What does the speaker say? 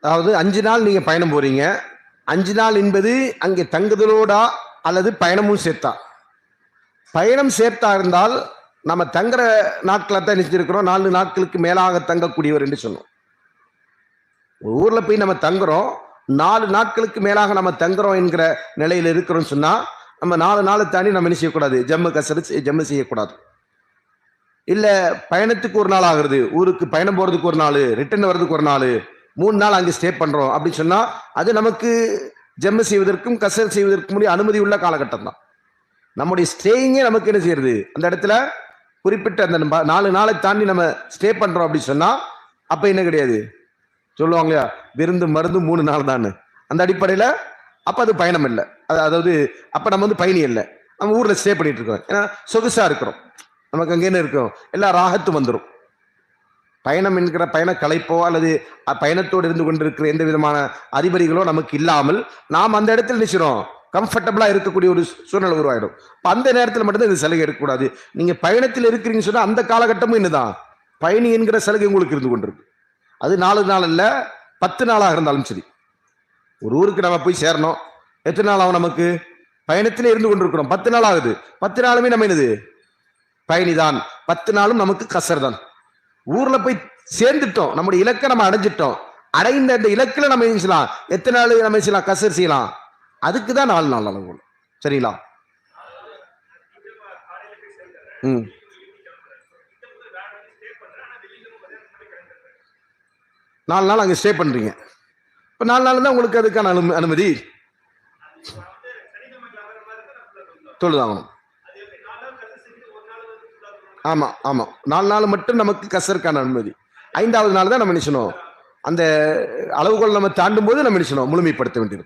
அதாவது அஞ்சு நாள் நீங்க பயணம் போறீங்க. அஞ்சு நாள் என்பது அங்கே தங்குதலோடா அல்லது பயணமும் சேர்த்தா. பயணம் சேர்த்தா இருந்தால் நம்ம தங்குற நாட்களை தான் நினைச்சிருக்கிறோம். நாலு நாட்களுக்கு மேலாக தங்கக்கூடியவர் என்று சொன்னோம். ஒரு ஊர்ல போய் நம்ம தங்குறோம். நாலு நாட்களுக்கு மேலாக நம்ம தங்குறோம் என்கிற நிலையில் இருக்கிறோம்னு சொன்னா நம்ம நாலு நாளை தாண்டி நம்ம என்ன செய்யக்கூடாது? ஜம்மு கசரு செய்- ஜம்மு செய்யக்கூடாது. இல்ல பயணத்துக்கு ஒரு நாள் ஆகுறது ஊருக்கு பயணம் போறதுக்கு ஒரு நாள் ரிட்டர்ன் வர்றதுக்கு ஒரு நாள் மூணு நாள் அங்கே ஸ்டே பண்ணுறோம் அப்படின்னு சொன்னால் அது நமக்கு ஜெம் செய்வதற்கும் கசல் செய்வதற்கும் உரிய அனுமதி உள்ள காலகட்டம் தான். நம்முடைய ஸ்டேயிங்கே நமக்கு என்ன செய்யறது? அந்த இடத்துல குறிப்பிட்ட அந்த நாலு நாளை தாண்டி நம்ம ஸ்டே பண்ணுறோம் அப்படின்னு சொன்னால் அப்போ என்ன கிடையாது? சொல்லுவாங்க இல்லையா? விருந்து மருந்து மூணு நாள் தான் அந்த அடிப்படையில் அப்போ அது பயணம் இல்லை. அது அதாவது அப்போ நம்ம வந்து பயணி இல்லை. நம்ம ஊரில் ஸ்டே பண்ணிட்டு இருக்கோம். ஏன்னா சொகுசாக இருக்கிறோம். நமக்கு அங்கே என்ன இருக்கும்? எல்லா ராகத்தும் வந்துடும் பயணம் என்கிற பயண கலைப்போ அல்லது பயணத்தோடு இருந்து கொண்டிருக்கிற எந்த விதமான அறிபறிகளோ நமக்கு இல்லாமல் நாம் அந்த இடத்துல நினைச்சிடும் கம்ஃபர்டபுளாக இருக்கக்கூடிய ஒரு சூழ்நிலை உருவாயிடும். இப்போ அந்த நேரத்தில் மட்டும்தான் இந்த சலுகை எடுக்கக்கூடாது. நீங்கள் பயணத்தில் இருக்கிறீங்கன்னு சொன்னால் அந்த காலகட்டமும் என்னதான்? பயணி என்கிற சலுகை உங்களுக்கு இருந்து கொண்டிருக்கு அது நாலு நாள் இல்லை பத்து நாளாக இருந்தாலும் சரி. ஒரு ஊருக்கு நம்ம போய் சேரணும். எத்தனை நாள் ஆகும் நமக்கு? பயணத்திலே இருந்து கொண்டிருக்கிறோம். பத்து நாள் ஆகுது. பத்து நாளுமே நம்ம என்னது? பயணிதான். பத்து நாளும் நமக்கு கசர் தான். ஊர்ல போய் சேர்ந்துட்டோம். நம்முடைய இலக்கை நம்ம அடைஞ்சிட்டோம். அடைந்த இந்த இலக்கில் நம்ம செய்யலாம்? எத்தனை நாள் நம்ம செய்யலாம்? கசர் செய்யலாம். அதுக்கு தான் நாலு நாள். அளவு சரிங்களா? ம். நாலு நாள் அங்கே ஸ்டே பண்ணுறீங்க இப்போ நாலு நாள் தான் உங்களுக்கு அதுக்கான அனு அனுமதி? தொழுதாகணும். ஆமா ஆமா. நாலு நாள் மட்டும் நமக்கு கசருக்கான அனுமதி. ஐந்தாவது நாள் தான் நம்ம நினைச்சணும் அந்த அளவுகோல் நம்ம தாண்டும் போது நம்ம நினைச்சணும் முழுமைப்படுத்த வேண்டியது